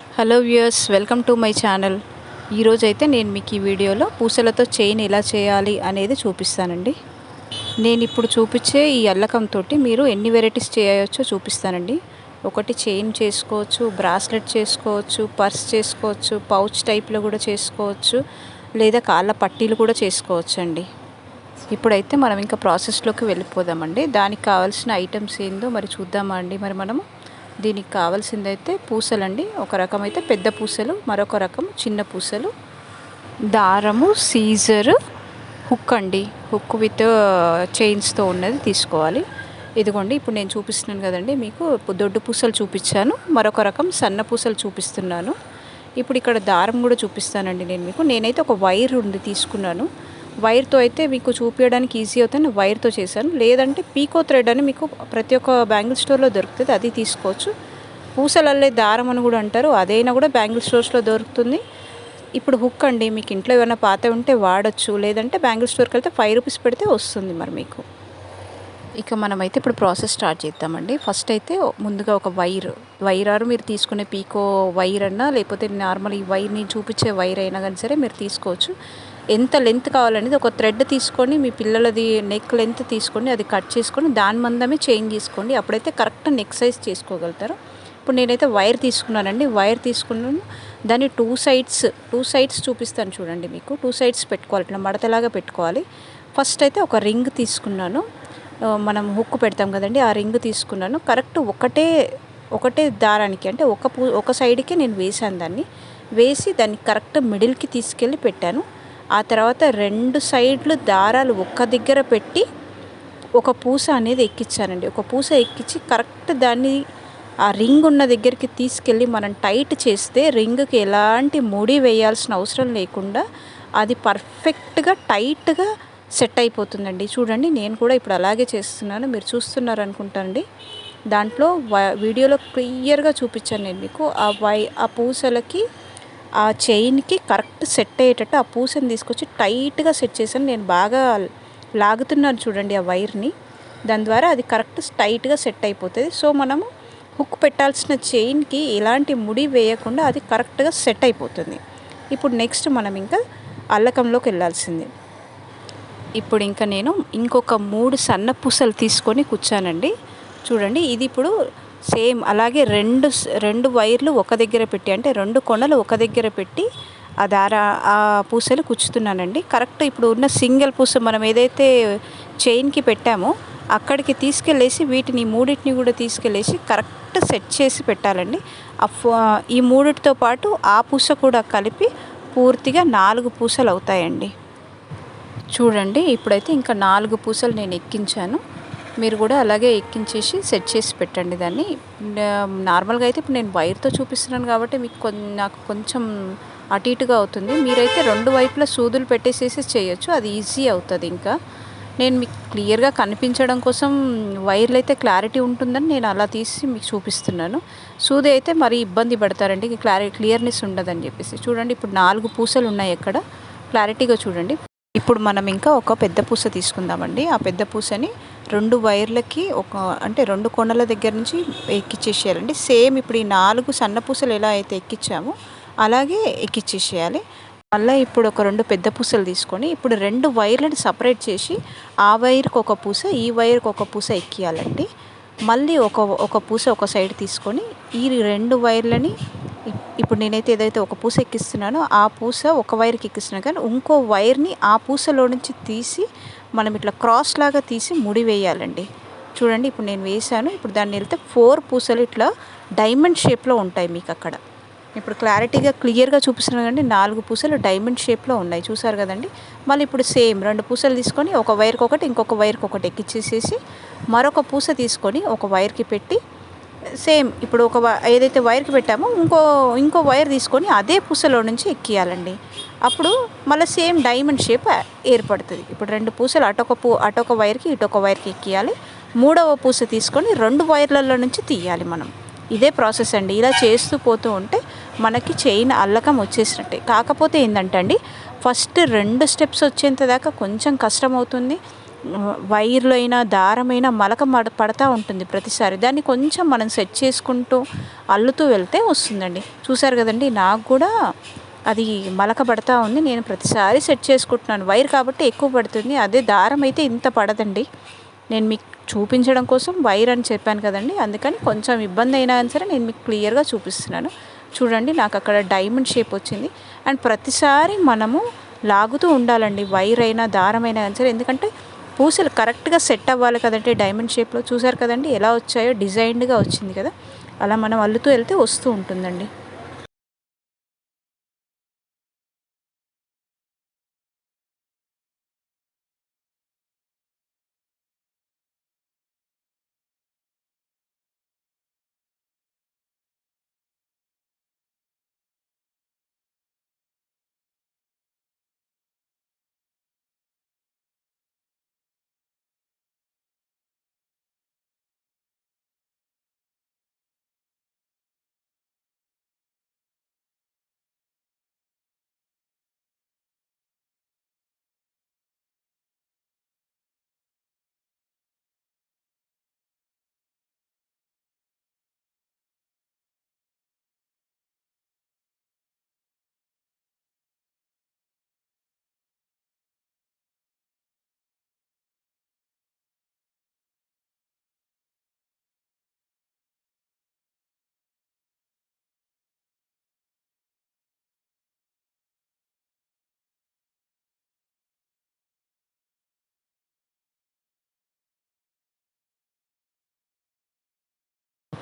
Hello viewers welcome to my channel. ఈరోజైతే అయితే నేను మీకు ఈ వీడియోలో పూసలతో చైన్ ఎలా చేయాలి అనేది చూపిస్తానండి. నేను ఇప్పుడు చూపించే ఈ అల్లకంతో మీరు ఎన్ని వెరైటీస్ చేయవచ్చో చూపిస్తానండి. ఒకటి చైన్ చేసుకోవచ్చు బ్రాస్లెట్ చేసుకోవచ్చు పర్స్ చేసుకోవచ్చు పౌచ్ టైప్లో కూడా చేసుకోవచ్చు లేదా కాళ్ళ పట్టీలు కూడా చేసుకోవచ్చు అండి ఇప్పుడైతే మనం ఇంకా ప్రాసెస్లోకి వెళ్ళిపోదామండి. దానికి కావాల్సిన ఐటమ్స్ ఏందో మరి చూద్దామా అండి మరి మనము? దీనికి కావాల్సిందైతే పూసలండి. ఒక రకం అయితే పెద్ద పూసలు మరొక రకం చిన్న పూసలు. దారము సీజరు హుక్ అండి. హుక్ విత్ చైన్స్తో ఉన్నది తీసుకోవాలి. ఇదిగోండి ఇప్పుడు నేను చూపిస్తున్నాను కదండి మీకు దొడ్డు పూసలు చూపించాను. మరొక రకం సన్న పూసలు చూపిస్తున్నాను. ఇప్పుడు ఇక్కడ దారం కూడా చూపిస్తానండి నేను మీకు. నేనైతే ఒక వైర్ ఉంది తీసుకున్నాను. వైర్తో అయితే మీకు చూపించడానికి ఈజీ అవుతుంది. వైర్తో చేశాను. లేదంటే పీకో థ్రెడ్ అని మీకు ప్రతి ఒక్క బ్యాంగిల్ స్టోర్లో దొరుకుతుంది. అది తీసుకోవచ్చు. పూసలల్లే దారం అని కూడా అంటారు. అదైనా కూడా బ్యాంగిల్ స్టోర్స్లో దొరుకుతుంది. ఇప్పుడు హుక్ అండి. మీకు ఇంట్లో ఏమైనా పాత ఉంటే వాడచ్చు. లేదంటే బ్యాంగిల్ స్టోర్కి వెళ్తే ఫైవ్ రూపీస్ పెడితే వస్తుంది మరి మీకు. ఇక మనమైతే ఇప్పుడు ప్రాసెస్ స్టార్ట్ చేద్దామండి. ఫస్ట్ అయితే ముందుగా ఒక వైర్. వైర్ ఆరు మీరు తీసుకునే పీకో వైర్ అన్నా లేకపోతే నార్మల్ ఈ వైర్ని చూపించే వైర్ అయినా కానీ సరే మీరు తీసుకోవచ్చు. ఎంత లెంత్ కావాలనేది ఒక థ్రెడ్ తీసుకొని మీ పిల్లలది నెక్ లెంత్ తీసుకొని అది కట్ చేసుకొని దాని మందమే చేంజ్ చేసుకోండి. అప్పుడైతే కరెక్ట్ నెక్ సైజ్ చేసుకోగలుగుతారు. ఇప్పుడు నేనైతే వైర్ తీసుకున్నానండి. వైర్ తీసుకున్నాను. దాన్ని టూ సైడ్స్ టూ సైడ్స్ చూపిస్తాను చూడండి మీకు. టూ సైడ్స్ పెట్టుకోవాలి. ఇట్లా మడతలాగా పెట్టుకోవాలి. ఫస్ట్ అయితే ఒక రింగ్ తీసుకున్నాను. మనం హుక్ పెడతాం కదండి ఆ రింగ్ తీసుకున్నాను. కరెక్ట్ ఒకటే ఒకటే దారానికి అంటే ఒక పూ ఒక సైడ్కి నేను వేసాను దాన్ని. వేసి దాన్ని కరెక్ట్ మిడిల్కి తీసుకెళ్ళి పెట్టాను. ఆ తర్వాత రెండు సైడ్లు దారాలు ఒక్క దగ్గర పెట్టి ఒక పూస అనేది ఎక్కించానండి ఒక పూస ఎక్కించి కరెక్ట్ దాన్ని ఆ రింగ్ ఉన్న దగ్గరికి తీసుకెళ్ళి మనం టైట్ చేస్తే రింగ్కి ఎలాంటి ముడి వేయాల్సిన అవసరం లేకుండా అది పర్ఫెక్ట్గా టైట్గా సెట్ అయిపోతుందండి. చూడండి నేను కూడా ఇప్పుడు అలాగే చేస్తున్నాను. మీరు చూస్తున్నారు అనుకుంటానండి దాంట్లో వీడియోలో క్లియర్గా చూపించాను నేను మీకు. ఆ వై ఆ పూసలకి ఆ చైన్కి కరెక్ట్ సెట్ అయ్యేటట్టు ఆ పూసని తీసుకొచ్చి టైట్గా సెట్ చేశాను. నేను బాగా లాగుతున్నాను చూడండి ఆ వైర్ని. దాని ద్వారా అది కరెక్ట్ టైట్గా సెట్ అయిపోతుంది. సో మనము హుక్ పెట్టాల్సిన చైన్కి ఎలాంటి ముడి వేయకుండా అది కరెక్ట్గా సెట్ అయిపోతుంది. ఇప్పుడు నెక్స్ట్ మనం ఇంకా అల్లకంలోకి వెళ్ళాల్సింది. ఇప్పుడు ఇంకా నేను ఇంకొక మూడు సన్న పూసలు తీసుకొని కూర్చానండి. చూడండి ఇది ఇప్పుడు సేమ్ అలాగే రెండు రెండు వైర్లు ఒక దగ్గర పెట్టి అంటే రెండు కొనలు ఒక దగ్గర పెట్టి ఆ దార ఆ పూసలు కుచ్చుతున్నానండి కరెక్ట్ ఇప్పుడు ఉన్న సింగిల్ పూస మనం ఏదైతే చైన్కి పెట్టామో అక్కడికి తీసుకెళ్ళేసి వీటిని మూడింటిని కూడా తీసుకెళ్ళేసి కరెక్ట్ సెట్ చేసి పెట్టాలండి. ఆ ఈ మూడిటితో పాటు ఆ పూస కూడా కలిపి పూర్తిగా నాలుగు పూసలు అవుతాయండి. చూడండి ఇప్పుడైతే ఇంకా నాలుగు పూసలు నేను ఎక్కించాను. మీరు కూడా అలాగే ఎక్కించేసి సెట్ చేసి పెట్టండి దాన్ని. నార్మల్గా అయితే ఇప్పుడు నేను వైర్తో చూపిస్తున్నాను కాబట్టి మీకు నాకు కొంచెం అటు ఇటుగా అవుతుంది. మీరైతే రెండు వైపులా సూదులు పెట్టేసేసి చేయొచ్చు. అది ఈజీ అవుతుంది ఇంకా. నేను మీకు క్లియర్గా కనిపించడం కోసం వైర్లు అయితే క్లారిటీ ఉంటుందని నేను అలా తీసి మీకు చూపిస్తున్నాను. సూది అయితే మరి ఇబ్బంది పడతారండి. క్లారి క్లియర్నెస్ ఉండదని చెప్పేసి. చూడండి ఇప్పుడు నాలుగు పూసలు ఉన్నాయి అక్కడ. క్లారిటీగా చూడండి. ఇప్పుడు మనం ఇంకా ఒక పెద్ద పూస తీసుకుందామండి. ఆ పెద్ద పూసని రెండు వైర్లకి ఒక అంటే రెండు కొండల దగ్గర నుంచి ఎక్కిచ్చేసేయాలండి. సేమ్ ఇప్పుడు ఈ నాలుగు సన్న పూసలు ఎలా అయితే ఎక్కించామో అలాగే ఎక్కిచ్చేసేయాలి. మళ్ళీ ఇప్పుడు ఒక రెండు పెద్ద పూసలు తీసుకొని ఇప్పుడు రెండు వైర్లను సపరేట్ చేసి ఆ వైర్కి ఒక పూస ఈ వైర్కి ఒక పూస ఎక్కియాలండి. మళ్ళీ ఒక ఒక పూస ఒక సైడ్ తీసుకొని ఈ రెండు వైర్లని ఇప్- ఇప్పుడు నేనైతే ఏదైతే ఒక పూస ఎక్కిస్తున్నానో ఆ పూస ఒక వైర్కి ఎక్కిస్తున్నాను కానీ ఇంకో వైర్ని ఆ పూసలో నుంచి తీసి మనం ఇట్లా క్రాస్ లాగా తీసి ముడి వేయాలండి. చూడండి ఇప్పుడు నేను వేసాను ఇప్పుడు దాన్ని వెళ్తే ఫోర్ పూసలు ఇట్లా డైమండ్ షేప్లో ఉంటాయి మీకు అక్కడ ఇప్పుడు క్లారిటీగా క్లియర్గా చూపిస్తున్నాను కదండి నాలుగు పూసలు డైమండ్ షేప్లో ఉన్నాయి. చూసారు కదండి? మళ్ళీ ఇప్పుడు సేమ్ రెండు పూసలు తీసుకొని ఒక వైర్కి ఒకటి ఇంకొక వైర్కి ఒకటి ఎక్కిచ్చేసేసి మరొక పూస తీసుకొని ఒక వైర్కి పెట్టి సేమ్ ఇప్పుడు ఒక ఏదైతే వైర్కి పెట్టామో ఇంకో ఇంకో వైర్ తీసుకొని అదే పూసలో నుంచి ఎక్కియాలండి. అప్పుడు మళ్ళీ సేమ్ డైమండ్ షేప్ ఏర్పడుతుంది. ఇప్పుడు రెండు పూసలు అటొక పూ అటొక వైర్కి ఇటొక వైర్కి ఎక్కియాలి. మూడవ పూస తీసుకొని రెండు వైర్లలో నుంచి తీయాలి మనం. ఇదే ప్రాసెస్ అండి. ఇలా చేస్తూ పోతూ ఉంటే మనకి చైన్ అల్లకం వచ్చేసినట్టే. కాకపోతే ఏంటంటే అండి ఫస్ట్ రెండు స్టెప్స్ వచ్చేంత దాకా కొంచెం కష్టం అవుతుంది వైర్లో అయినా దారమైనా మలక మడ పడతా ఉంటుంది ప్రతిసారి. దాన్ని కొంచెం మనం సెట్ చేసుకుంటూ అల్లుతూ వెళ్తే వస్తుందండి. చూసారు కదండి నాకు కూడా అది మలక పడతా ఉంది. నేను ప్రతిసారి సెట్ చేసుకుంటున్నాను. వైర్ కాబట్టి ఎక్కువ పడుతుంది. అదే దారం అయితే ఇంత పడదండి. నేను మీకు చూపించడం కోసం వైర్ అని చెప్పాను కదండి. అందుకని కొంచెం ఇబ్బంది అయినా సరే నేను మీకు క్లియర్గా చూపిస్తున్నాను. చూడండి నాకు అక్కడ డైమండ్ షేప్ వచ్చింది. అండ్ ప్రతిసారి మనము లాగుతూ ఉండాలండి వైర్ అయినా దారమైనా సరే. ఎందుకంటే పూసలు కరెక్ట్గా సెట్ అవ్వాలి కదండి డైమండ్ షేప్లో చూసారు కదండి ఎలా వచ్చాయో డిజైన్డ్గా వచ్చింది కదా. అలా మనం అల్లుతూ వెళ్తే వస్తూ ఉంటుందండి.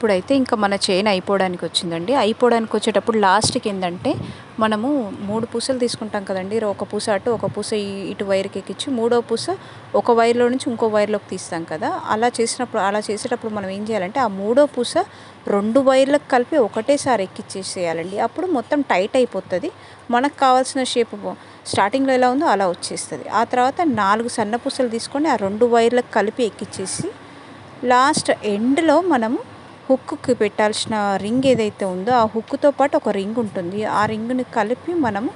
ఇప్పుడైతే ఇంకా మన చైన్ అయిపోవడానికి వచ్చిందండి. అయిపోవడానికి వచ్చేటప్పుడు లాస్ట్కి ఏంటంటే మనము మూడు పూసలు తీసుకుంటాం కదండి. ఒక పూస అటు ఒక పూస ఇటు వైర్కి ఎక్కించి మూడో పూస ఒక వైర్లో నుంచి ఇంకో వైర్లోకి తీస్తాం కదా. అలా చేసినప్పుడు అలా చేసేటప్పుడు మనం ఏం చేయాలంటే ఆ మూడో పూస రెండు వైర్లకు కలిపి ఒకటేసారి ఎక్కిచ్చేసేయాలండి. అప్పుడు మొత్తం టైట్ అయిపోతుంది. మనకు కావాల్సిన షేప్ స్టార్టింగ్లో ఎలా ఉందో అలా వచ్చేస్తుంది. ఆ తర్వాత నాలుగు సన్న పూసలు తీసుకొని ఆ రెండు వైర్లకు కలిపి ఎక్కిచ్చేసి లాస్ట్ ఎండ్లో మనము హుక్కి పెట్టాల్సిన రింగ్ ఏదైతే ఉందో ఆ హుక్తో పాటు ఒక రింగ్ ఉంటుంది. ఆ రింగ్ని కలిపి మనము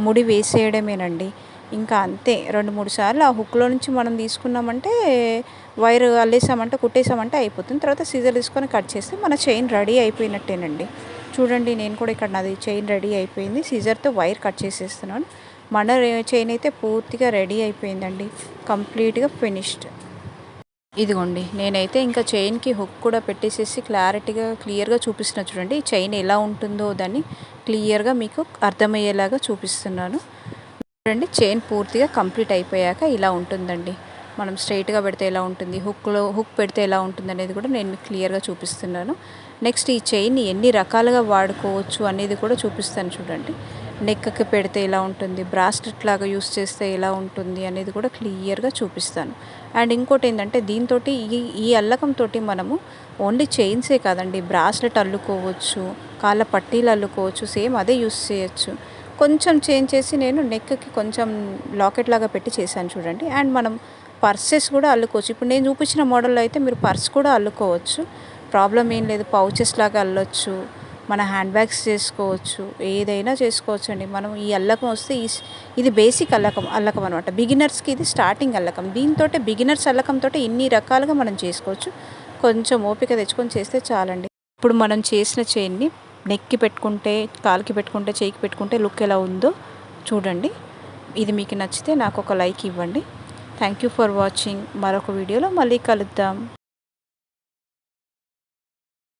ముడి వేసేయడమేనండి. ఇంకా అంతే. రెండు మూడు సార్లు ఆ హుక్లో నుంచి మనం తీసుకున్నామంటే వైర్ అల్లేసామంటే కుట్టేసామంటే అయిపోతుంది. తర్వాత సీజర్ తీసుకొని కట్ చేస్తే మన చైన్ రెడీ అయిపోయినట్టేనండి. చూడండి నేను కూడా ఇక్కడ నాది చైన్ రెడీ అయిపోయింది. సీజర్తో వైర్ కట్ చేసేస్తున్నాను. మన చైన్ అయితే పూర్తిగా రెడీ అయిపోయిందండి. కంప్లీట్గా ఫినిష్డ్. ఇదిగోండి నేనైతే ఇంకా చైన్కి హుక్ కూడా పెట్టేసేసి క్లారిటీగా క్లియర్గా చూపిస్తున్నా చూడండి. ఈ చైన్ ఎలా ఉంటుందో దాన్ని క్లియర్గా మీకు అర్థమయ్యేలాగా చూపిస్తున్నాను. చూడండి చైన్ పూర్తిగా కంప్లీట్ అయిపోయాక ఇలా ఉంటుందండి. మనం స్ట్రైట్గా పెడితే ఎలా ఉంటుంది హుక్లో హుక్ పెడితే ఎలా ఉంటుంది అనేది కూడా నేను మీకు క్లియర్గా చూపిస్తున్నాను. నెక్స్ట్ ఈ చైన్ని ఎన్ని రకాలుగా వాడుకోవచ్చు అనేది కూడా చూపిస్తాను చూడండి. నెక్కి పెడితే ఎలా ఉంటుంది బ్రాస్లెట్ లాగా యూస్ చేస్తే ఎలా ఉంటుంది అనేది కూడా క్లియర్గా చూపిస్తాను. అండ్ ఇంకోటి ఏంటంటే దీంతో ఈ ఈ అల్లకంతో మనము ఓన్లీ చైన్సే కాదండి బ్రాస్లెట్ అల్లుకోవచ్చు కాళ్ళ పట్టీలు అల్లుకోవచ్చు సేమ్ అదే యూస్ చేయొచ్చు. కొంచెం చేంజ్ చేసి నేను నెక్కి కొంచెం లాకెట్ లాగా పెట్టి చేశాను చూడండి. అండ్ మనం పర్సెస్ కూడా అల్లుకోవచ్చు. ఇప్పుడు నేను చూపించిన మోడల్లో అయితే మీరు పర్స్ కూడా అల్లుకోవచ్చు. ప్రాబ్లం ఏం లేదు పౌచెస్ లాగా అల్లొచ్చు. మన హ్యాండ్ బ్యాగ్స్ చేసుకోవచ్చు ఏదైనా చేసుకోవచ్చు అండి మనం ఈ అల్లకం వస్తే ఈ ఇది బేసిక్ అల్లకం అల్లకం అనమాట బిగినర్స్కి ఇది స్టార్టింగ్ అల్లకం. దీంతో బిగినర్స్ అల్లకంతో ఇన్ని రకాలుగా మనం చేసుకోవచ్చు. కొంచెం ఓపిక తెచ్చుకొని చేస్తే చాలండి. ఇప్పుడు మనం చేసిన చైన్ని నెక్కి పెట్టుకుంటే కాలుకి పెట్టుకుంటే చేయికి పెట్టుకుంటే లుక్ ఎలా ఉందో చూడండి. ఇది మీకు నచ్చితే నాకు ఒక లైక్ ఇవ్వండి. Thank you for watching. మరొక వీడియోలో మళ్ళీ కలుద్దాం.